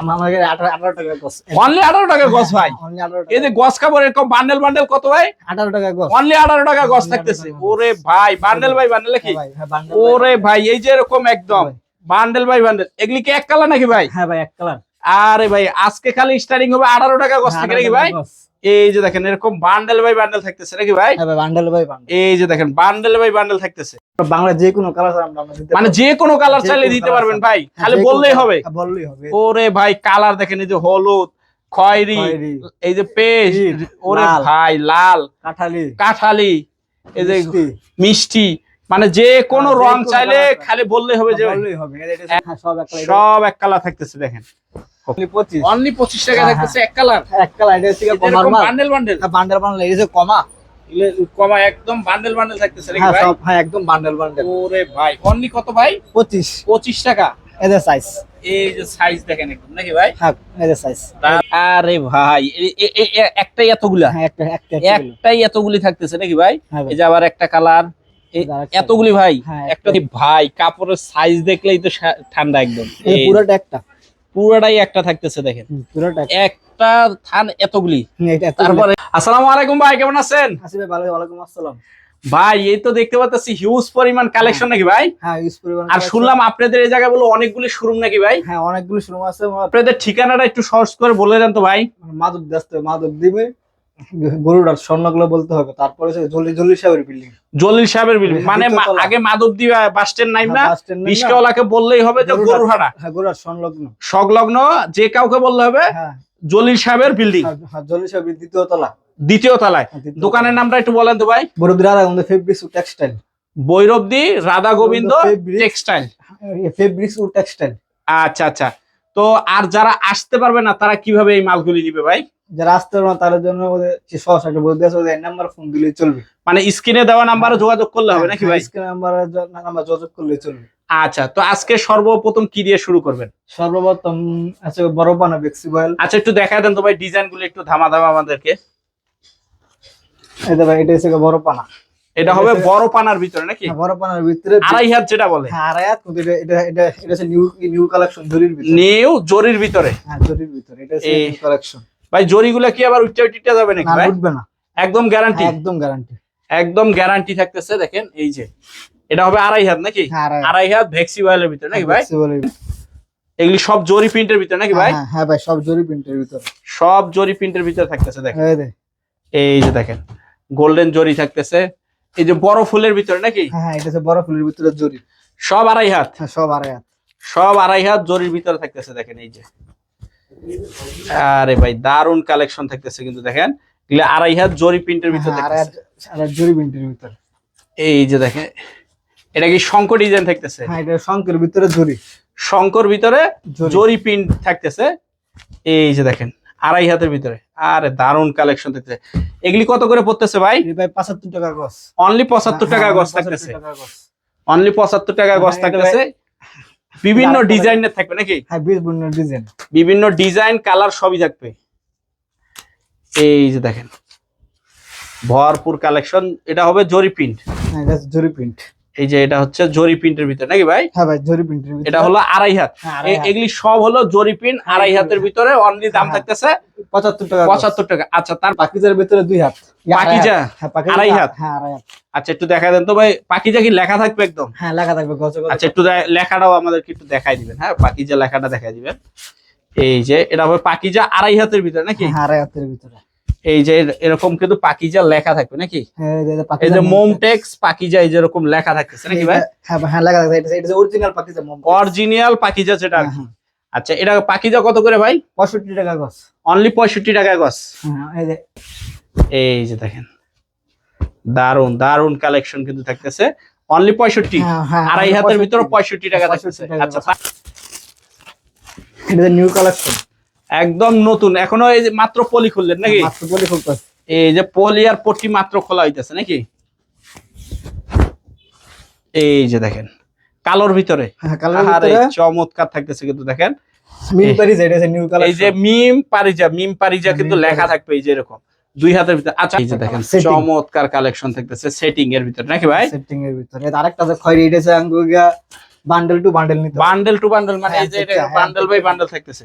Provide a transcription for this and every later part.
আমাকে আঠারো আঠারো টাকা গছ। অনলি আঠারো টাকা গছ ভাই। অনলি আঠারো এই যে গছ। কাপড় এরকম বান্ডেল বান্ডেল কত ভাই? টাকা অনলি থাকতেছে। ওরে ভাই বান্ডেল ভাই বান্ডেল কি হ্যাঁ হ্যাঁ ওরে ভাই এই যে এরকম একদম। বান্ডেল ভাই। বান্ডেল এগুলি কি এক কালার নাকি ভাই? হ্যাঁ ভাই এক কালার আরে ভাই আজকে খালি স্টার্টিং হবে আঠারো টাকা গছ থাকে নাকি ভাই? এই যে দেখেন এরকম বান্ডেল বাই বান্ডেল থাকতেছে নাকি ভাই? হ্যাঁ ভাই বান্ডেল ভাই বান্ডেল এই যে দেখেন বান্ডেল বাই বান্ডেল থাকতেছে। বাংলা যে কোনো কালার মানে যে কোনো কালার চাইলে দিতে পারবেন ভাই হ্যাঁ, খালি বললেই হবে। হ্যাঁ, বললেই হবে। ওরে ভাই কালার দেখেন এই যে হলুদ খয়েরি এই যে নীল, ওরে ভাই লাল। কাঠালি কাঠালি এই যে মিষ্টি, মানে যে কোনো হ্যাঁ, রং চাইলে খালি বললেই হবে যে সব এক কালার সব এক কালার থাকতেছে দেখেন। অনলি পঁচিশ। টাকা হ্যাঁ, থাকতেছে এক কালার এক কালার এটা হচ্ছে normal bundle bundle bundle bundle এই কমা। কমা একদম বান্ডেল বান্ডেল থাকতেছে হ্যাঁ সব হ্যাঁ একদম বান্ডেল বান্ডেল ওরে ভাই অনলি কত ভাই? পঁচিশ। পঁচিশ টাকা। এদের সাইজ এই যে সাইজ দেখেন একদম নাকি ভাই? হ্যাঁ এদের সাইজ আরে ভাই একটাই এতগুলা? হ্যাঁ একটা একটা একটা গুলো। একটাই এতগুলি থাকতেছে নাকি ভাই? হ্যাঁ এই যে আবার একটা কালার এতগুলি ভাই? হ্যাঁ, একটা ভাই কাপড়ের সাইজ দেখলেই তো ঠান্ডা একদম। পুরোটা একটা। পুরোটাই একটা থাকতেছে দেখেন। পুরোটা একটা। থান এতগুলি। তারপরে আসসালামু আলাইকুম ভাই কেমন আছেন? আসি ভাই ভালো ওয়ালাইকুম আসসালাম। ভাই এই তো দেখতে পাচ্ছি হিউজ পরিমাণ কালেকশন নাকি ভাই? হ্যাঁ পরিমাণ আর শুনলাম আপনাদের এই জায়গায় বলে অনেকগুলি শোরুম নাকি ভাই? হ্যাঁ অনেকগুলি শোরুম আছে। আপনাদের ঠিকানাটা একটু সহজ করে বলে দেন তো ভাই। মাদুর দেখতে মাদুর দিবে। গরুটার স্বর্ণগুলো বলতে হবে তারপরে জলি জলি সাহেবের বিল্ডিং জলিল সাহেবের বিল্ডিং হ্যাঁ, মানে আগে মাধবদী বাস স্ট্যান্ড না হ্যাঁ, বাস স্ট্যান্ড নাই না? বিশকাওয়ালাকে বললেই হবে যে হ্যাঁ সংলগ্ন সংলগ্ন যে কাউকে বললে হবে হ্যাঁ। জলিল সাহেবের বিল্ডিং হ্যাঁ, হ্যাঁ, জলি সাহেবের দ্বিতীয় তলা। দ্বিতীয় তলায়। হ্যাঁ, দোকানের নামটা একটু বলেন তো ভাই। বড়দের আর আমাদের fabrics textile বৈরবদি Radha Gobinda. Textile fabrics textile আচ্ছা আচ্ছা। তো আর যারা আসতে পারবে না তারা কীভাবে এই মালগুলি নিবে ভাই? যারা আসতে পারবে না তাদের জন্য ওদের যে বলতে আছে ওদের নাম্বার ফোন দিলেই চলবে। মানে স্ক্রিনে দেওয়া নাম্বারে যোগাযোগ করলে হবে নাকি ভাই? নাম্বার নাম্বার যোগাযোগ করলে চলবে। আচ্ছা তো আজকে সর্বপ্রথম কি দিয়ে শুরু করবেন? সর্বপ্রথম আছে বড় বানা ফ্লেক্সিবল আচ্ছা একটু দেখা দেন তো ভাই ডিজাইনগুলো একটু ধামা ধামা আমাদেরকে এটা ভাই এটা হচ্ছে বড় পানা এটা হবে বড় পানার ভিতরে নাকি? হ্যাঁ, বড় পানার ভিতরে আড়াই হাত যেটা বলে। হ্যাঁ আড়াই হাত এটা এটা এটা এটা হচ্ছে নিউ নিউ কালেকশন জরির ভিতরে। নিউ জরির ভিতরে। হ্যাঁ জরির ভিতরে এটা নিউ কালেকশন ভাই জরিগুলো কি আবার উঠতে উঠতে যাবে নাকি ভাই? উঠবে না। একদম গ্যারান্টি হ্যাঁ, একদম গ্যারান্টি একদম গ্যারান্টি থাকতেছে দেখেন এই যে। এটা হবে আড়াই হাত নাকি? হ্যাঁ আড়াই হাত। আড়াই ভেক্সি ওয়ালের ভিতরে নাকি ভাই? Flexible এগুলি সব জরি প্রিন্টের ভিতরে নাকি ভাই? হ্যাঁ, হ্যাঁ ভাই সব জরি প্রিন্টের ভিতরে। সব জরি প্রিন্টের ভিতরে থাকতেছে দেখেন। এই যে। দেখেন গোল্ডেন জরি থাকতেছে। এই যে বড় ফুলের ভিতরে নাকি? হ্যাঁ হ্যাঁ এটা হচ্ছে বড় ফুলের ভিতরে জরি সব আড়াই হাত? হ্যাঁ সব আড়াই হাত। সব আড়াই হাত জরির ভিতরে থাকতেছে দেখেন এই যে। আরে ভাই দারুণ কালেকশন থাকতেছে কিন্তু দেখেন। এগুলো আড়াই হাত জরি প্রিন্টের ভিতরে হ্যাঁ, জরি প্রিন্টের ভিতরে। এই যে দেখেন এটা কি শঙ্কর ডিজাইন থাকতেছে? হ্যাঁ এটা শঙ্কের ভিতরে জরি। শঙ্কর ভিতরে। জরি প্রিন্ট থাকতেছে। এই যে দেখেন আড়াই হাতের ভিতরে। আরে দারুণ কালেকশন থাকতেছে এগুলি কত করে পড়তেছে ভাই? ভাই পঁচাত্তর টাকা গছ। অনলি পঁচাত্তর টাকা হ্যাঁ, গছ থাকতেছে। অনলি পঁচাত্তর টাকা গছ হ্যাঁ, থাকতেছে। বিভিন্ন ডিজাইনের থাকবে নাকি? হ্যাঁ বিশ ডিজাইন। বিভিন্ন ডিজাইন কালার সবই থাকবে। এই যে দেখেন ভরপুর কালেকশন এটা হবে জরি প্রিন্ট হ্যাঁ জরি প্রিন্ট এই যে এটা হচ্ছে জরি প্রিন্টের ভিতরে নাকি ভাই? হ্যাঁ ভাই জরি প্রিন্টের ভিতরে। এটা হলো আড়াই হাত। হ্যাঁ। এগুলি সব হলো জরি প্রিন্ট আড়াই হাতের ভিতরে অনলি দাম হ্যাঁ। থাকতেছে পঁচাত্তর টাকা গছ। পঁচাত্তর টাকা। আচ্ছা তার পাকিজার ভিতরে দুই হাত। পাকিজা? হ্যাঁ আড়াই হাত? হ্যাঁ আড়াই হাত। আচ্ছা একটু দেখা দেন তো ভাই পাকিজা কি লেখা থাকবে একদম? হ্যাঁ লেখা থাকবে আচ্ছা একটু লেখাটাও আমাদেরকে একটু দেখাই দিবেন। হ্যাঁ পাকিজা লেখাটা দেখাই দিবেন। এই যে এটা হবে পাকিজা আড়াই হাতের ভিতরে নাকি? হ্যাঁ আড়াই হাতের ভিতরে। এই যে এরকম কিন্তু পাকিজা লেখা থাকবে নাকি? হ্যাঁ এই যে- মোমটেক্স। পাকিজা এই যে এরকম লেখা থাকতেছে নাকি ভাই? হ্যাঁ হ্যাঁ লেখা থাকবে এটা এটা অরিজিনাল পাকিজা অরিজিনাল পাকিজা। হ্যাঁ, আচ্ছা এটা পাকিজা কত করে ভাই? পঁয়ষট্টি টাকা গছ। অনলি পঁয়ষট্টি টাকা গছ। হ্যাঁ এই যে। এই যে দেখেন। দারুণ দারুণ কালেকশন কিন্তু থাকতেছে। অনলি পঁয়ষট্টি। হ্যাঁ, হ্যাঁ, আড়াই হাতের 65 ভিতরে পঁয়ষট্টি টাকা 65 থাকতেছে। আচ্ছা এটা নিউ কালেকশন একদম নতুন। এখনও এই যে মাত্র পলি খুললেন নাকি? মাত্র বলি ফুলকস এই যে পলি আর পট্টি মাত্র খোলা হইতেছে নাকি? এই যে দেখেন কালোর ভিতরে। হ্যাঁ চমৎকার থাকতেছে কিন্তু দেখেন। মিল পারি এটা নিউ কালেকশন এই যে মিম পারিজা মিম পারিজা কিন্তু লেখা পারিজা। থাকবে এই যে এরকম। দুই হাতের ভিতরে। আচ্ছা এই যে দেখেন চমৎকার কালেকশন থাকতেছে সেটিং এর ভিতরে। নাকি ভাই? সেটিং এর ভিতরে। আরেকটা আছে খয়রি এটা আঙ্গুগা বান্ডেল টু বান্ডেল নিতে বান্ডেল টু বান্ডেল মানে এই যে হ্যাঁ, হ্যাঁ, বান্ডেল বাই বান্ডেল থাকতেছে।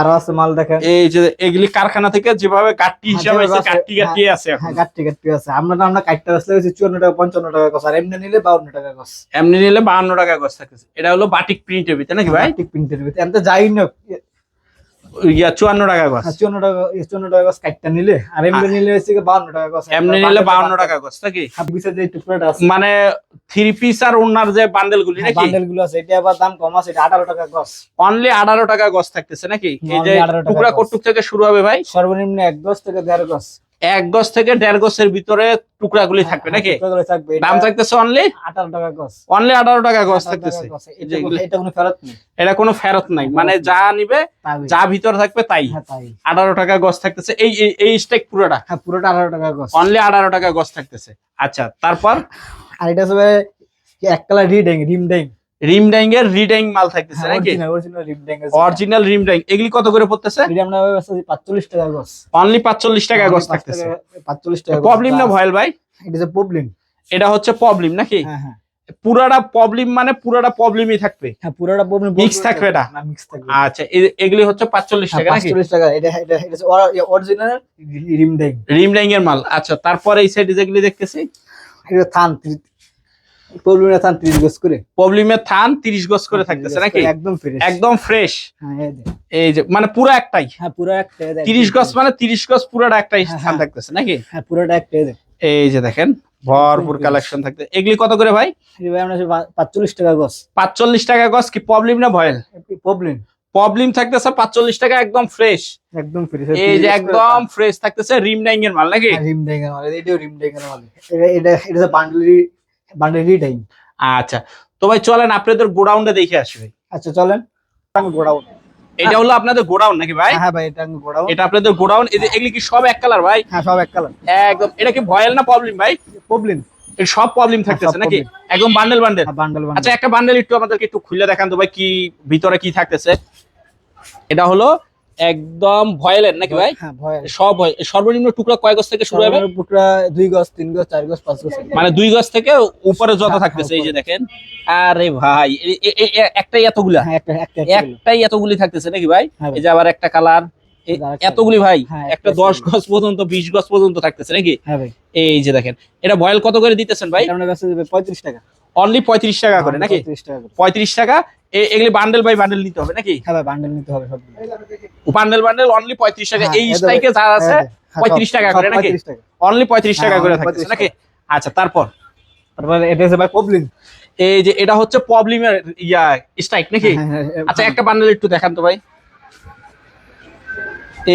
আরও আছে মাল দেখেন। এই যে এগুলি কারখানা থেকে যেভাবে হ্যাঁ, হিসাবে আছে, হ্যাঁ আছে আমরা না আমরা কাটতে আসলে হচ্ছে চুয়ান্ন টাকা পঞ্চান্ন টাকা কস আর এমনি নিলে বাউন্ন টাকা কস। এমনি নিলে বাহান্ন টাকা গছ থাকতেছে এটা হলো বাটিক প্রিন্টের ভিতরে নাকি ভাই? প্রিন্টের ভিতরে। যাই না ইয়া চুয়ান্ন টাকা গছ। হ্যাঁ, টাকা চুয়ান্ন টাকা কস কাটটা নিলে। আর এমনি নিলে হচ্ছে টাকা কস এমনি নিলে বাহান্ন টাকা গছ নাকি? হাত যে টুকরোটা আছে। মানে থ্রি পিস আর ওনার যে বান্ডেল গুলি নাকি? বান্ডেলগুলো আছে এটা আবার দাম কম আছে এটা টাকা গস অনলি আঠারো টাকা গছ থাকতেছে নাকি? এই যে 18 টুকরা। কটুক থেকে শুরু হবে ভাই। সর্বনিম্ন এক গছ থেকে দেড় গজ এক গজ থেকে দেড় গজের ভিতরে টুকরাগুলি থাকবে নাকি? থাকবে। দাম থাকতেছে অনলি আঠারো টাকা গজ। অনলি আঠারো টাকা গজ থাকতেছে। এটা কোনো ফেরত এটা কোনো ফেরত নাই। মানে যা নিবে যা ভিতরে থাকবে তাই। হ্যাঁ আঠারো টাকা গজ থাকতেছে। এই এই- স্টেক পুরোটা? হ্যাঁ পুরোটা আঠারো টাকা গজ। অনলি আঠারো টাকা গজ থাকতেছে। আচ্ছা তারপর? আর এটা হবে এক কালার রিডিং রিম ডেং রিম ডাইং এর রিডাইং মাল থাকতেছে নাকি? অরিজিনাল অরিজিনাল রিম ডেং ডাইং এগুলি কত করে পড়তেছে? আমরা টাকা গজ অনলি পাঁচচল্লিশ টাকা গজ থাকতেছে। পাঁচচল্লিশ টাকা প্রবলেম না ভয়েল ভাই? এটা যে প্রবলেম এটা হচ্ছে প্রবলেম নাকি? হ্যাঁ হ্যাঁ। পুরাটা প্রবলেম মানে পুরাটা প্রবলেমই থাকবে। হ্যাঁ পুরোটা প্রবলেম থাকবে এটা? না মিক্স থাকবে। আচ্ছা এগুলি হচ্ছে পাঁচচল্লিশ টাকা নাকি? পাঁচচল্লিশ টাকা। এটা এটা এটা অরিজিনাল রিম ডেং রিম ডাইং এর মাল। আচ্ছা তারপরে এই সাইডে যেগুলি দেখতেছি? এটা থান প্রবলেম থান ত্রিশ গজ করে। থান তিরিশ গজ করে থাকতেছে নাকি? একদম ফ্রেশ একদম ফ্রেশ হ্যাঁ এই যে। মানে পুরো একটাই। হ্যাঁ পুরো একটা এই যে, তিরিশ গজ মানে তিরিশ গজ পুরোটা একটাই হ্যাঁ, স্থান হ্যাঁ। থাকতেছে নাকি? হ্যাঁ পুরোটা একটা এই যে। দেখেন ভরপুর কালেকশন থাকতে এগুলি কত করে ভাই? ভাই আমরা পাঁচচল্লিশ টাকা গজ। পাঁচচল্লিশ টাকা গজ কি প্রবলেম না ভয়েল? প্রবলেম প্রবলেম থাকতেছে পাঁচচল্লিশ টাকা একদম ফ্রেশ একদম ফ্রেশ এই যে একদম ফ্রেশ থাকতেছে রিম ডাইং এর মাল নাকি? রিম ডেং এর মাল এটাও রিম ডেং এর মাল। এটা এটা এটা বান্ডেল বান্ডেল রিটাইম আচ্ছা। তো ভাই চলেন আপনাদের গোডাউনটা দেখে আসি ভাই। আচ্ছা চলেন। গোড়াউন। এটা হলো আপনাদের গোডাউন নাকি ভাই? হ্যাঁ ভাই এটা গোড়াউন। এটা আপনাদের গোডাউন। এগুলি কি সব এক কালার ভাই? হ্যাঁ সব এক কালার। একদম। এটা কি ভয়েল না প্রবলেম ভাই? প্রবলেম। সব প্রবলেম থাকতেছে নাকি? একদম বান্ডেল বান্ডেল। হ্যাঁ বান্ডেল বান্ডেল। আচ্ছা একটা বান্ডেল একটু আমাদেরকে একটু খুলে দেখান তো ভাই কি ভিতরে কি থাকতেছে। এটা হলো একদম ভয়েলের নাকি ভাই? হ্যাঁ সব। সর্বনিম্ন টুকরা কয় গজ থেকে শুরু হবে? টুকরা দুই গজ তিন গজ চার গজ পাঁচ গজ মানে দুই গজ থেকে উপরে যত হ্যাঁ, থাকতেছে এই যে দেখেন। আরে ভাই একটাই এতগুলা? হ্যাঁ। একটাই এতগুলি থাকতেছে নাকি ভাই? এই যে আবার একটা কালার। এতগুলি ভাই? একটা দশ। গজ পর্যন্ত বিশ গজ পর্যন্ত থাকতেছে নাকি? এই যে দেখেন। এটা ভয়েল কত করে দিতেছেন ভাই পঁয়ত্রিশ টাকা। অনলি পঁয়ত্রিশ টাকা করে নাকি? পঁয়ত্রিশ টাকা এগুলি বান্ডেল বাই বান্ডেল নিতে হবে নাকি? হ্যাঁ বান্ডেল নিতে হবে সব বান্ডেল বান্ডেল অনলি পঁয়ত্রিশ টাকা। হ্যাঁ, এই স্ট্রাইকে যা আছে হ্যাঁ, হ্যাঁ, পঁয়ত্রিশ টাকা করে নাকি? অনলি পঁয়ত্রিশ টাকা হ্যাঁ, করে 35 নাকি? আচ্ছা তারপর? তারপরে এটা হচ্ছে ভাই প্রবলেম এই যে এটা হচ্ছে প্রবলেমের ইয়া স্ট্রাইক নাকি? হ্যাঁ, আচ্ছা একটা বান্ডেল একটু দেখান তো ভাই।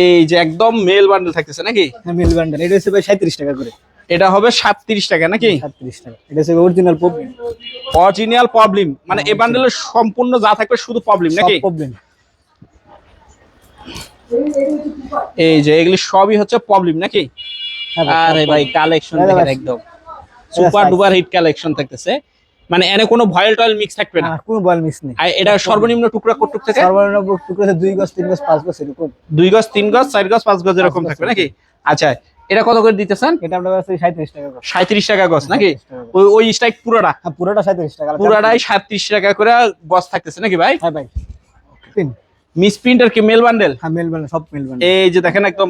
এই যে একদম মেল বান্ডেল থাকতেছে নাকি? মিল বান্ডেল এটা হচ্ছে ভাই সাঁত্রিশ টাকা করে। এটা হবে সাতত্রিশ টাকা নাকি? সাতত্রিশ টাকা। এটা হচ্ছে অরিজিনাল প্রবলেম অরিজিনাল প্রবলেম মানে এ বান্ডেলের সম্পূর্ণ যা থাকবে শুধু প্রবলেম নাকি? প্রবলেম এই যে এগুলি সবই হচ্ছে প্রবলেম নাকি? আরে ভাই কালেকশন দেখেন একদম। সুপার। ডুপার হিট কালেকশন থাকতেছে। মানে এনে কোনো ভয়েল টয়েল মিক্স থাকবে না। কোনো বল মিস নেই। আর এটা সর্বনিম্ন টুকরা কটুক থেকে? সর্বনিম্ন টুকরো দুই গজ তিন গজ পাঁচ গজ এরকম। দুই গজ তিন গজ চার গজ পাঁচ গজ এরকম থাকবে নাকি? আচ্ছা এটা কত করে দিতেছেন? এটা আমরা বেচে সাঁত্রিশ টাকা করে। সাঁত্রিশ টাকা গজ নাকি? 37 ওই ওই স্ট্রাইক পুরোটা? হ্যাঁ পুরোটা সাঁত্রিশ টাকা পুরোটাই সাতত্রিশ টাকা করে গজ থাকতেছে নাকি ভাই? হ্যাঁ ভাই। তিন মিস প্রিন্ট আর কি মেল বান্ডেল হ্যাঁ মেল বান্ডেল সব মেল বান্ডেল এই যে দেখেন একদম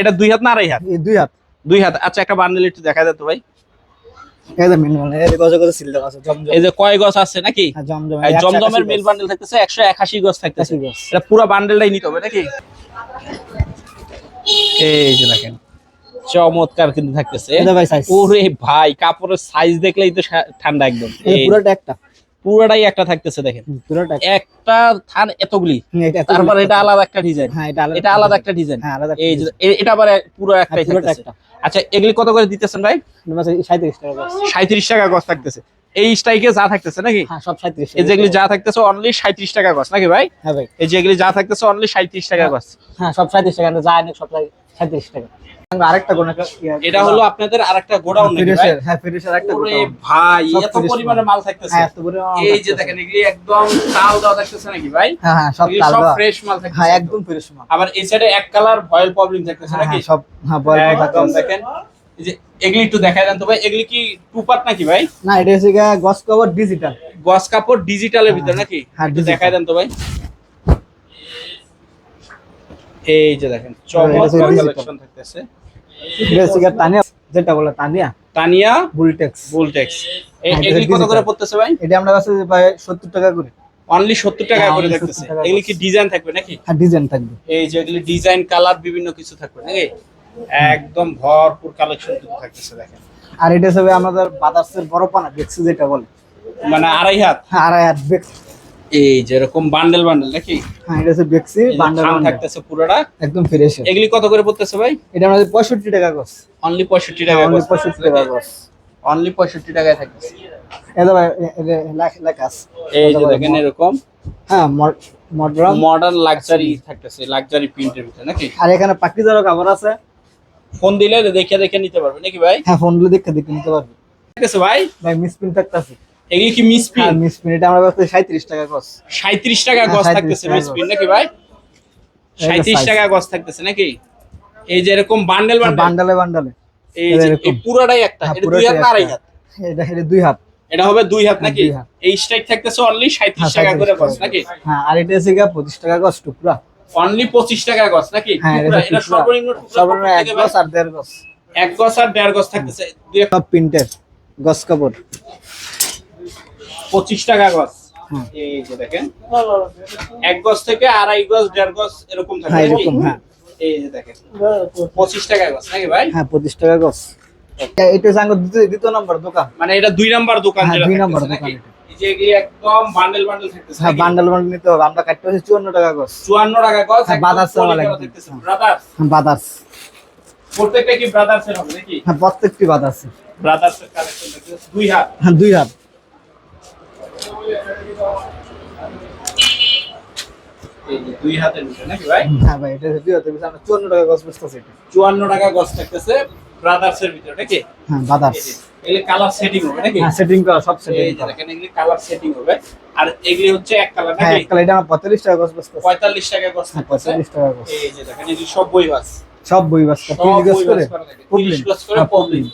এটা দুই হাত না আড়াই হাত? দুই হাত। দুই হাত। আচ্ছা একটা বান্ডেল একটু দেখা যেত ভাই। এই যে মেল বান্ডেল এই গজ গজ সিল দেওয়া আছে জমজম। এই যে কয় গজ আছে নাকি? হ্যাঁ জমজমের মিল বান্ডেল থাকতেছে একশো একাশি গজ থাকতেছে। গজ। এটা পুরো বান্ডেলটাই নিতে হবে নাকি? এই যে দেখেন। চমৎকার কিন্তু থাকতেছে। ওরে ভাই কাপড়ের সাইজ দেখলেই তো ঠান্ডা একদম। পুরোটা একটা। পুরোটাই একটা থাকতেছে দেখেন। একটা। থান এতগুলি। তারপর এটা আলাদা একটা ডিজাইন হ্যাঁ এটা আলাদা একটা ডিজাইন হ্যাঁ এই এটা আবার পুরো একটাই হ্যাঁ, থাকতেছে। আচ্ছা এগুলি কত করে দিতেছেন ভাই? সাঁত্রিশ টাকা গজ। থাকতেছে। এই স্টাইকে যা থাকতেছে নাকি? হ্যাঁ সব সাঁত্রিশ এই যেগুলি যা থাকতেছে অনলি সাঁত্রিশ টাকা গছ নাকি ভাই? হ্যাঁ ভাই। এই যেগুলি যা থাকতেছে অনলি সাঁত্রিশ টাকা গছ হ্যাঁ সব সাঁত্রিশ টাকা। না সব সাঁত্রিশ টাকা। আরেকটা এটা হলো আপনাদের আরেকটা গোডাউন ভাই? হ্যাঁ ফিরিসের একটা গোডাউন। ভাই এত পরিমাণে মাল। মাল থাকতেছে। হ্যাঁ এত পরিমাণ এই যে দেখেন এগুলি একদম তাল দাও থাকতেছে নাকি ভাই? হ্যাঁ হ্যাঁ সব তাল সব ফ্রেশ মাল থাকতেছে হ্যাঁ একদম। ফ্রেশ মাল। আবার এই সাইডে এক কালার ভয়েল প্রবলেম থাকতেছে নাকি? সব হ্যাঁ বল একদম দেখেন। এই যে এগুলি একটু তো ভাই এগুলি কি টু পার্ট নাকি ভাই? না এটা হচ্ছে গস কভার ডিজিটাল গস কাপড় ডিজিটালের ভিতর নাকি? হ্যাঁ, একটু digital। দেখা দেন তো ভাই। এই যে দেখেন চমৎকার কালেকশন থাকতেছে। যেটা বলে তানিয়া। তানিয়া বুলটেক্স। বুলটেক্স। হ্যাঁ, এগুলি কত করে। পড়তেছে ভাই? এটা আমরা কাছে প্রায় সত্তর টাকা করে। অনলি সত্তর টাকা হ্যাঁ, করে দেখতেছে। এগুলি কি ডিজাইন থাকবে নাকি? আর ডিজাইন থাকবে। এই যে এগুলি ডিজাইন কালার বিভিন্ন কিছু থাকবে নাকি? একদম ভরপুর কালেকশন কিন্তু থাকতেছে দেখেন। আর এটা হিসেবে আমাদের বাদার্সের বড় পানা বেক্সি যেটা বলে। মানে আড়াই হাত। হ্যাঁ আড়াই হাত বেক্স। এই যে এরকম বান্ডেল বান্ডেল নাকি? হ্যাঁ এটা হচ্ছে বেক্সি বান্ডাল থাকতেছে পুরোটা। একদম ফ্রেশ এগুলি কত করে পড়তেছে ভাই? এটা আমাদের পঁয়ষট্টি টাকা গছ অনলি পঁয়ষট্টি টাকা অনলি পঁয়ষট্টি টাকা গছ অনলি পঁয়ষট্টি টাকায় থাকতেছে। এটা ভাই লেখা এই যে দেখেন এরকম। হ্যাঁ মডার্ন মডার্ন লাক্সারি থাকতেছে লাক্সারি প্রিন্টের ভিতরে নাকি? আর এখানে পাকিজারও কাপড় আছে। ফোন দিলে দেখে দেখে নিতে পারবে নাকি ভাই? হ্যাঁ ফোন দিলে দেখে দেখে নিতে পারবে। ঠিক আছে ভাই। ভাই মিস পিন থাকতেছে। এগুলি কি মিস হ্যাঁ পিন মিস পিন এটা আমরা কাছে সাঁত্রিশ টাকা গছ সাঁত্রিশ টাকা হ্যাঁ, গজ 37 থাকতেছে মিস গজ। নাকি ভাই? সাঁত্রিশ size। টাকা গজ থাকতেছে নাকি? এই যে এরকম বান্ডেল বান্ডেল বান্ডালে এই যে পুরোটাই একটা হ্যাঁ, এটা দুই হাত না আড়াই হাত? এটা এটা দুই হাত। এটা হবে দুই হাত হ্যাঁ, নাকি। এই স্ট্রাইক থাকতেছে অনলি সাঁত্রিশ হ্যাঁ, টাকা করে 37 নাকি? হ্যাঁ আর এটা গিয়ে পঁচিশ টাকা গছ টুকরা। অনলি পঁচিশ টাকা গজ নাকি? হ্যাঁ এটা সর্বনিম্ন টুকরা সর্বনিম্ন এক? গছ আর দেড় গছ এক গজ আর দেড় গজ থাকতেছে। দুই সব প্রিন্টের গছ কাপড়। পঁচিশ টাকা গজ এই যে দেখেন এক গজ থেকে আড়াই গজ দেড় গজ এরকম থাকে হ্যাঁ হ্যাঁ। এই যে দেখেন পঁচিশ টাকা গজ নাকি ভাই? হ্যাঁ পঁচিশ টাকা গছ। এটা- এটা দ্বিতীয় দ্বিতীয় নম্বর দোকান। মানে এটা দুই নাম্বার দোকান হ্যাঁ, দুই নাম্বার দোকান একদম বান্ডেল বান্ডেল থাকতেছে হ্যাঁ নাকি? বান্ডাল বান্ডাল নিতে হবে। আমরা কাটতে হচ্ছে চুয়ান্ন টাকা গছ। চুয়ান্ন টাকা গজ বাদার্স। ব্রাদার্স বাদার্স প্রত্যেকটা কি হবে নাকি? হ্যাঁ প্রত্যেকটি ব্রাদার্স এর কালেকশন দুই হাত? হ্যাঁ দুই হাত। দুই হাতের ভিতরে নাকি ভাই? হ্যাঁ ভাই এটা দুই হাতের পিছনে আমরা চুয়ান্ন টাকা গছ বেচতেছি এটা। চুয়ান্ন টাকা গজ থাকতেছে ব্রাদার্স এর ভিতরে নাকি? হ্যাঁ বাদার্স এগুলি কালার সেটিং হবে নাকি? হ্যাঁ সেটিং করা সব সেটিং এই দেখেন এগুলি কালার সেটিং হবে। আর এগুলি হচ্ছে এক কালার হ্যাঁ নাকি এক কালার এটা টাকা গছ বেচতেছি। টাকা গজ হ্যাঁ টাকা গছ। এই যে দেখেন এগুলি সব বই বাস। সব বই বাস সব তিরিশ করে বাস করা? থাকে। পবলিন। 30 গজ করে হ্যাঁ, পবলিন